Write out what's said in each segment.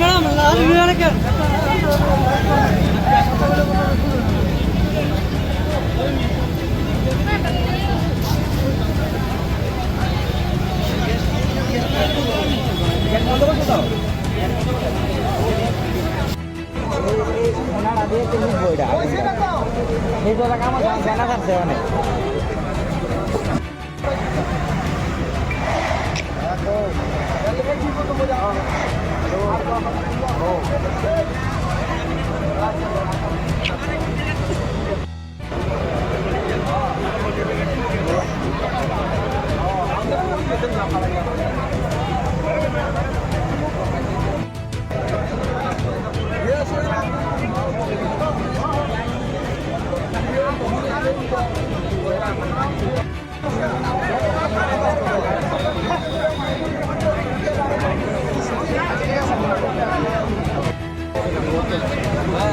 Madam লাল বিমানে কেন তিনশো এই পনেরো আমার জানা থাকছে 얘들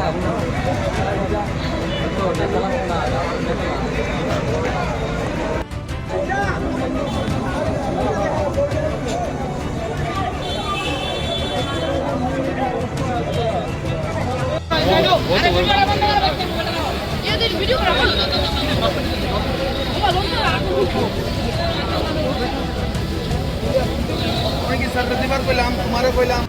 করা আমি কি স্যার দিবার কইলাম তোমারও কইলাম?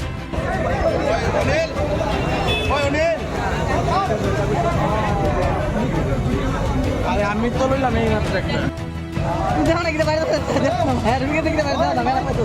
আরে আমি তো লইলাম এই মাত্র একটা। দেখো না কিনা বাইরে দেখো না হ্যাঁ রুমে দেখতে বাইরে দাও না। মেলা পাইতো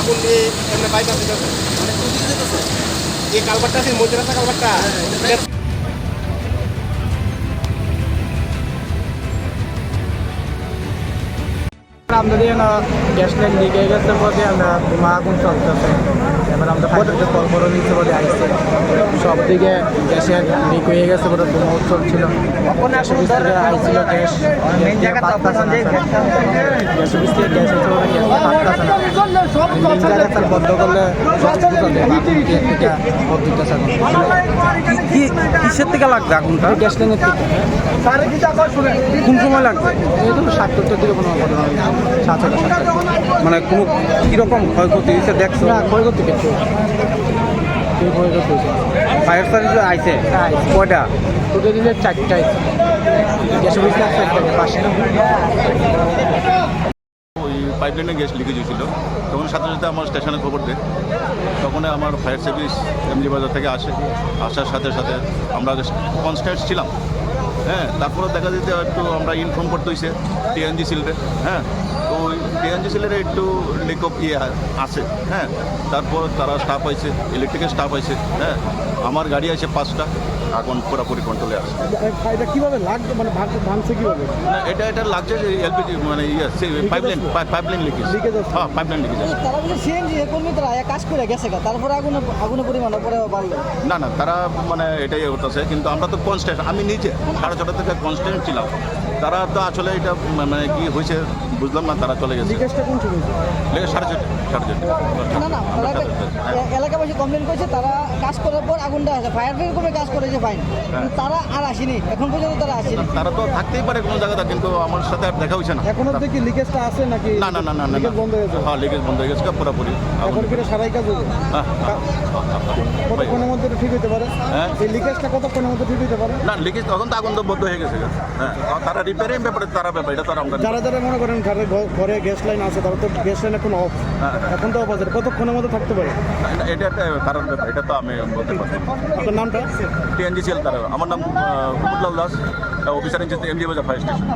আগুন দিয়ে এমনি বাইপাস মানে যেতেছে? এই কালবারটা আছে মধ্যে রাস্তা কালবারটা আমাদের গ্যাস লাইন লিক গেছে বলে আমরা আগুন চলতেছে আমরা ফাইটারকে কল করে নিচ্ছে বলে আসছে সব দিকে গ্যাসের লিক হয়ে গেছে বলে চলছিল গ্যাস আইছিল গ্যাস গ্যাস অফিস থেকে গ্যাস হচ্ছে বলে গ্যাস পাত্তাছে না? বন্ধ করলে বুঝা থেকে কি কিসের থেকে লাগবে আগুনটা? গ্যাস লাইনের থেকে। কোন সময় লাগবে? এই তো সাতটার দিকে কোনো ঘটনা হয়েছে সাত ছটা সাতটার মানে কোনো কীরকম ক্ষয়ক্ষতি? হয়েছে দেখছ। না ক্ষয়ক্ষতি কিছু ফায়ার সার্ভিস আইছে? আইছে। কয়টা? দুটো দিলে চারটায় গ্যাস অফিস পাশে পাইপলাইনে গ্যাস লিকেজ হয়েছিল। তখন সাথে সাথে আমার স্টেশনে খবর দেয়। তখন আমার ফায়ার সার্ভিস এমজি বাজার থেকে আসে। আসার সাথে সাথে আমরা কনস্ট্যান্ট ছিলাম। হ্যাঁ তারপরে দেখা যেতে একটু আমরা ইনফর্ম করতে হয়েছে টিএনজি সিলেটে হ্যাঁ তো ওই টিএনজি সিলেটে একটু লিক অফ ইয়ে আছে। হ্যাঁ তারপর তারা স্টাফ আছে ইলেকট্রিকের স্টাফ আছে হ্যাঁ আমার গাড়ি আছে পাঁচটা। আগুন পুরোপুরি কন্ট্রোলে আসে এটা কীভাবে লাগবে? মানে ভাঙছে কীভাবে? না এটা এটা লাগছে যে এলপিজি মানে ইয়ে পাইপলাইন পাইপলাইন লিকেজ লিকেজ আছে? হ্যাঁ পাইপলাইন লিকেজ তারা বলে সিএনজি কর্মী তারা কাজ করে গেছে গা তারপরে আগুন আগুনের পরিমাণ পরে বাড়লো না না তারা মানে এটাই হতেছে কিন্তু আমরা তো কনস্ট্যান্ট আমি নিজে সাড়ে ছটা থেকে কনস্ট্যান্ট ছিলাম। তারা তো আসলে এটা মানে কি হয়েছে বুঝলাম না তারা চলে গেছে লিকেজটা কোন হয়েছে? সাড়ে চারটে সাড়ে চারটে না না হ্যাঁ। এলাকাবাসী কমপ্লেন করেছে তারা কাজ করার পর আগুনটা আছে ফায়ার ব্রিগেড করে কাজ করেছে ফাইন কিন্তু তারা আর আসেনি এখন পর্যন্ত তারা আসেনি তারা তো থাকতেই পারে কোনো জায়গাতে কিন্তু আমার সাথে আর দেখা হয়েছে না এখন অব্দি কি লিকেজটা আছে নাকি না না না না লিকেজ বন্ধ হয়ে গেছে হ্যাঁ লিকেজ বন্ধ হয়ে গেছে পুরোপুরি এখন কি সারাই কাজ হবে হ্যাঁ, হ্যাঁ, হ্যাঁ। কতক্ষণের মধ্যে ঠিক হতে পারে হ্যাঁ? এই লিকেজটা কতক্ষণের মধ্যে ঠিক হতে পারে না লিকেজ তখন তো আগুন তো বন্ধ হয়ে গেছে হ্যাঁ তারা রিপেয়ারিং ব্যাপারে তারা ব্যাপার এটা তারা যারা যারা মনে করেন ঘরে ঘরে গ্যাস লাইন আছে তারা তো গ্যাস লাইন এখন অফ হ্যাঁ, এখন তো অফ আছে কতক্ষণের মধ্যে থাকতে পারে? এটা একটা ব্যাপার এটা তো আমি বলতে পারছি। আপনার নামটা? টিএনজিসিএল তারা। আমার নাম Kumudlal Das officer in-charge MG Bazar fire station